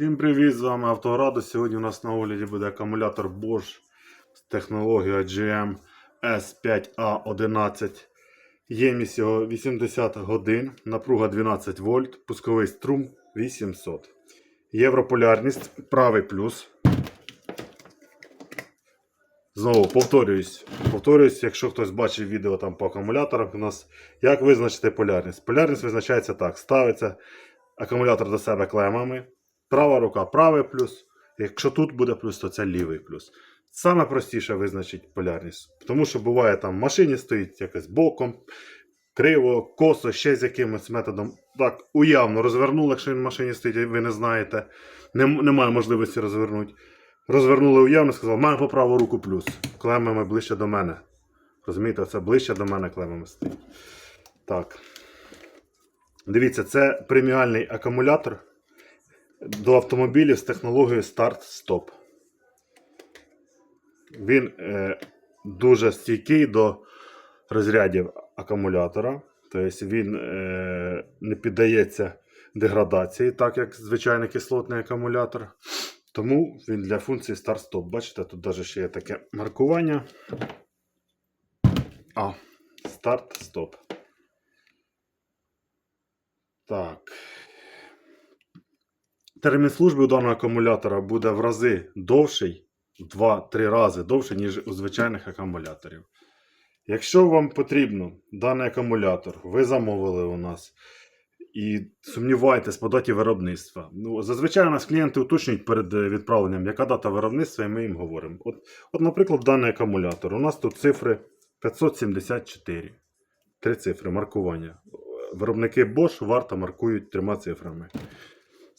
Всім привіт, з вами Автограду. Сьогодні у нас на огляді буде акумулятор Bosch з технологією GM S5A11. Ємність його 80 годин, напруга 12 вольт, пусковий струм 800. Європолярність правий плюс. Знову повторююсь. Повторююсь, якщо хтось бачив відео там по акумуляторах, у нас як визначити полярність? Полярність визначається так: ставиться акумулятор до себе клемами. Права рука правий плюс. Якщо тут буде плюс, то це лівий плюс. Саме простіше визначить полярність. Тому що буває там в машині стоїть якось боком, криво, косо, ще з якимось методом. Так, уявно розвернули, якщо він в машині стоїть, ви не знаєте. Немає можливості розвернути. Розвернули уявно, сказав, маю по праву руку плюс. Клемами ближче до мене. Розумієте, це ближче до мене клемами стоїть. Так. Дивіться, це преміальний акумулятор до автомобілів з технологією старт-стоп. Він е, дуже стійкий до розрядів акумулятора. Тобто він е, не піддається деградації, так як звичайний кислотний акумулятор. Тому він для функції старт-стоп. Бачите, тут навіть ще є таке маркування. А, старт-стоп. Так. Термін служби у даного акумулятора буде в рази довший, в 2-3 рази довший, ніж у звичайних акумуляторів. Якщо вам потрібно даний акумулятор, ви замовили у нас і сумніваєтесь по даті виробництва. Ну, зазвичай у нас клієнти уточнюють перед е, відправленням, яка дата виробництва, і ми їм говоримо. От, от наприклад, даний акумулятор. У нас тут цифри 574. Три цифри маркування. Виробники Bosch варто маркують трьома цифрами.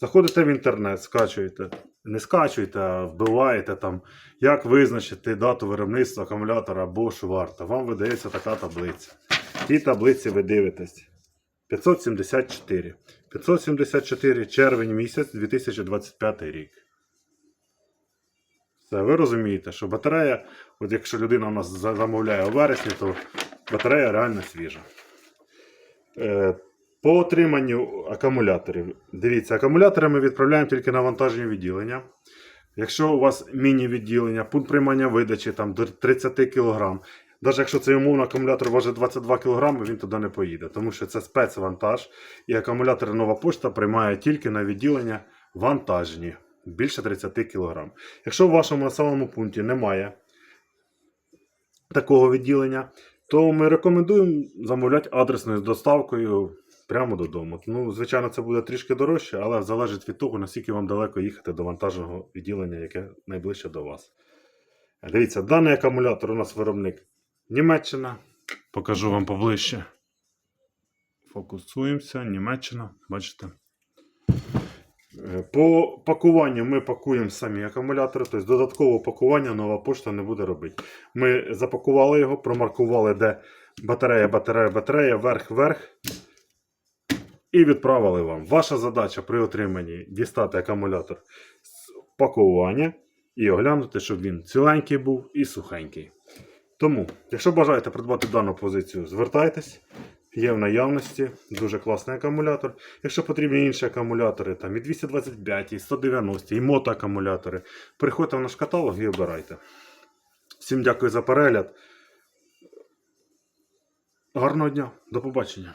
Заходите в інтернет, скачуєте. Не скачуєте, а вбиваєте там, як визначити дату виробництва акумулятора Bosch варта. Вам видається така таблиця. Тій таблиці ви дивитесь. 574. 574 червень місяць 2025 рік. Все, ви розумієте, що батарея, от якщо людина у нас замовляє у вересні, то батарея реально свіжа. По отриманню акумуляторів. Дивіться, акумулятори ми відправляємо тільки на вантажні відділення. Якщо у вас міні-відділення, пункт приймання видачі там, до 30 кг, навіть якщо цей умовно акумулятор важить 22 кг, він туди не поїде, тому що це спецвантаж, і акумулятор нова пошта приймає тільки на відділення вантажні більше 30 кг. Якщо в вашому населеному пункті немає такого відділення, то ми рекомендуємо замовляти адресною доставкою прямо додому. Ну, звичайно, це буде трішки дорожче, але залежить від того, наскільки вам далеко їхати до вантажного відділення, яке найближче до вас. Дивіться, даний акумулятор у нас виробник Німеччина. Покажу вам поближче. Фокусуємося, Німеччина, бачите. Е, По пакуванню ми пакуємо самі акумулятори, тобто додаткового пакування нова пошта не буде робити. Ми запакували його, промаркували, де батарея, батарея, батарея, верх, верх. І відправили вам. Ваша задача при отриманні дістати акумулятор з пакування і оглянути, щоб він ціленький був і сухенький. Тому, якщо бажаєте придбати дану позицію, звертайтесь. Є в наявності дуже класний акумулятор. Якщо потрібні інші акумулятори, там і 225, і 190, і мотоакумулятори, приходьте в наш каталог і обирайте. Всім дякую за перегляд. Гарного дня, до побачення.